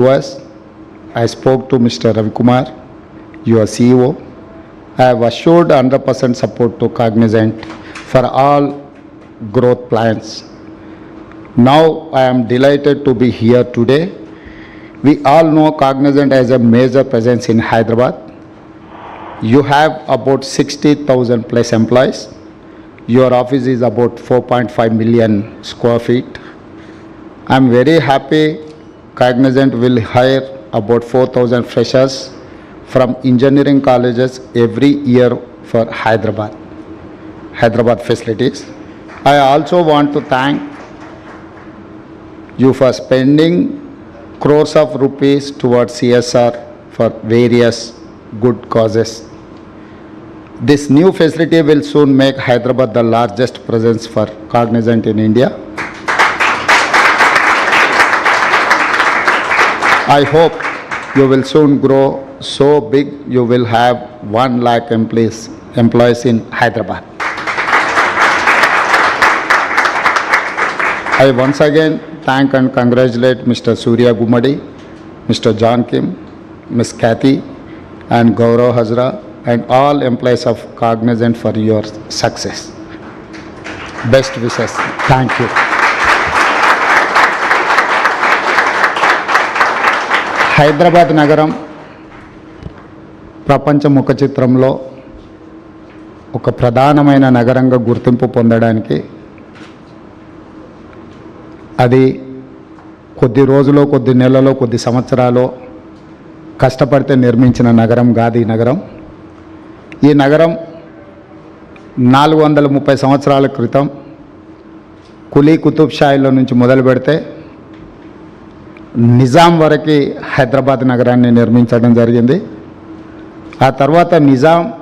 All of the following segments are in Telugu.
was, I spoke to Mr. Ravi Kumar, your CEO. I have assured 100% support to Cognizant for all growth plans. Now I am delighted to be here today. We all know Cognizant has a major presence in Hyderabad. You have about 60,000 plus employees. Your office is about 4.5 million square feet. I'm very happy Cognizant will hire about 4,000 freshers from engineering colleges every year for Hyderabad, Hyderabad facilities. I also want to thank you for spending crores of rupees towards CSR for various good causes. This new facility will soon make Hyderabad the largest presence for Cognizant in India. I hope you will soon grow so big you will have 1 lakh employees, employees in Hyderabad. I once again thank and congratulate Mr. Surya Gumadi, Mr. John Kim, Ms. Kathy, and Gaurav Hazra, and all employees of Cognizant for your success. Best wishes. Thank you. Hyderabad నగరం ప్రపంచ ముఖ చిత్రంలో ఒక ప్రధానమైన నగరంగా గుర్తింపు పొందడానికి అది కొద్ది రోజులో కొద్ది నెలలో కొద్ది సంవత్సరాలు కష్టపడితే నిర్మించిన నగరం కాదు ఈ నగరం. ఈ నగరం నాలుగు వందల ముప్పై సంవత్సరాల క్రితం కులీ కుతుబ్షాయిలో నుంచి మొదలు పెడితే నిజాం వరకు హైదరాబాద్ నగరాన్ని నిర్మించడం జరిగింది. ఆ తర్వాత నిజాం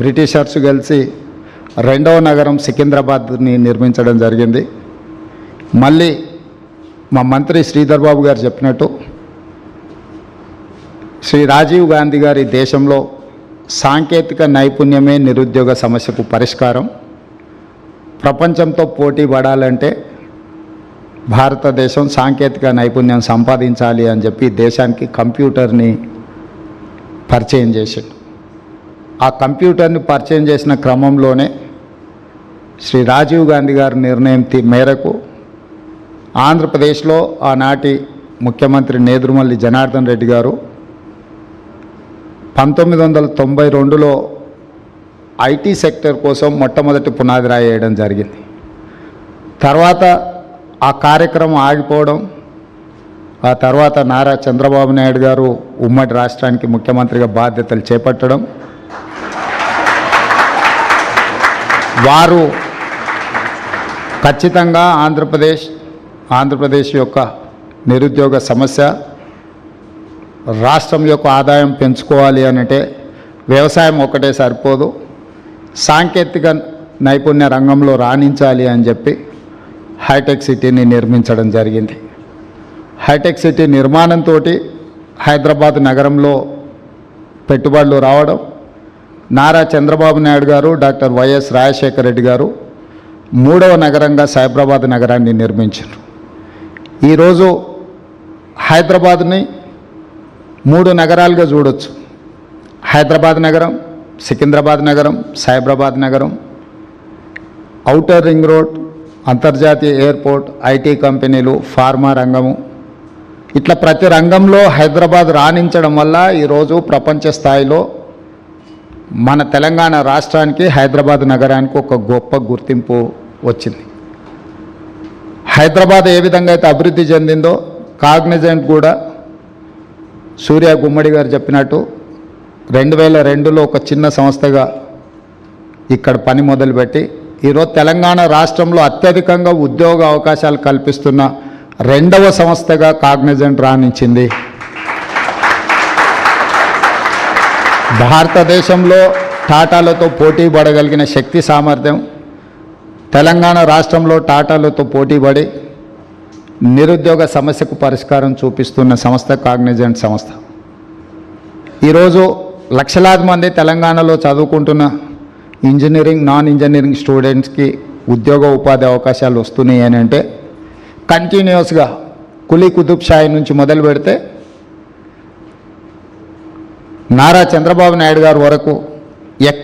బ్రిటిషర్స్ కలిసి రెండవ నగరం సికింద్రాబాద్ని నిర్మించడం జరిగింది. మళ్ళీ మా మంత్రి శ్రీధర్ బాబు గారు చెప్పినట్టు శ్రీ రాజీవ్ గాంధీ గారి దేశంలో సాంకేతిక నైపుణ్యమే నిరుద్యోగ సమస్యకు పరిష్కారం. ప్రపంచంతో పోటీ పడాలంటే భారతదేశం సాంకేతిక నైపుణ్యం సంపాదించాలి అని చెప్పి దేశానికి కంప్యూటర్ని పరిచయం చేసిండు. ఆ కంప్యూటర్ని పరిచయం చేసిన క్రమంలోనే శ్రీ రాజీవ్ గాంధీ గారి నిర్ణయం మేరకు ఆంధ్రప్రదేశ్లో ఆనాటి ముఖ్యమంత్రి నేదురుమల్లి జనార్దన్ రెడ్డి గారు పంతొమ్మిది వందల తొంభై రెండులో ఐటీ సెక్టర్ కోసం మొట్టమొదటి పునాది రాయడం జరిగింది. తర్వాత ఆ కార్యక్రమం ఆగిపోవడం ఆ తర్వాత నారా చంద్రబాబు నాయుడు గారు ఉమ్మడి రాష్ట్రానికి ముఖ్యమంత్రిగా బాధ్యతలు చేపట్టడం. వారు ఖచ్చితంగా ఆంధ్రప్రదేశ్ ఆంధ్రప్రదేశ్ యొక్క నిరుద్యోగ సమస్య రాష్ట్రం యొక్క ఆదాయం పెంచుకోవాలి అనంటే వ్యవసాయం ఒకటే సరిపోదు. సాంకేతిక నైపుణ్య రంగంలో రాణించాలి అని చెప్పి హైటెక్ సిటీని నిర్మించడం జరిగింది. హైటెక్ సిటీ నిర్మాణంతో హైదరాబాద్ నగరంలో పెట్టుబడులు రావడం నారా చంద్రబాబు నాయుడు గారు డాక్టర్ వైఎస్ రాజశేఖర రెడ్డి గారు మూడవ నగరంగా సైబరాబాద్ నగరాన్ని నిర్మించారు. ఈరోజు హైదరాబాద్ని మూడు నగరాలుగా చూడొచ్చు. హైదరాబాద్ నగరం సికింద్రాబాద్ నగరం సైబరాబాద్ నగరం ఔటర్ రింగ్ రోడ్ అంతర్జాతీయ ఎయిర్పోర్ట్ ఐటీ కంపెనీలు ఫార్మా రంగము. ఇట్లా ప్రతి రంగంలో హైదరాబాద్ రాణించడం వల్ల ఈరోజు ప్రపంచ స్థాయిలో మన తెలంగాణ రాష్ట్రానికి హైదరాబాద్ నగరానికి ఒక గొప్ప గుర్తింపు వచ్చింది. హైదరాబాద్ ఏ విధంగా అయితే అభివృద్ధి చెందిందో కాగ్నిజెంట్ కూడా సూర్య గుమ్మడి గారు చెప్పినట్టు రెండు వేల రెండులో ఒక చిన్న సంస్థగా ఇక్కడ పని మొదలుపెట్టి ఈరోజు తెలంగాణ రాష్ట్రంలో అత్యధికంగా ఉద్యోగ అవకాశాలు కల్పిస్తున్న రెండవ సంస్థగా కాగ్నిజెంట్ రాణించింది. భారతదేశంలో టాటాలతో పోటీ పడగలిగిన శక్తి సామర్థ్యం తెలంగాణ రాష్ట్రంలో టాటాలతో పోటీపడి నిరుద్యోగ సమస్యకు పరిష్కారం చూపిస్తున్న సంస్థ కాగ్నిజెంట్ సంస్థ. ఈరోజు లక్షలాది మంది తెలంగాణలో చదువుకుంటున్న ఇంజనీరింగ్ నాన్ ఇంజనీరింగ్ స్టూడెంట్స్కి ఉద్యోగ ఉపాధి అవకాశాలు వస్తున్నాయి అని అంటే కంటిన్యూస్గా కులీ కుతుబ్ షాయి నుంచి మొదలు పెడితే నారా చంద్రబాబు నాయుడు గారు వరకు ఎక్క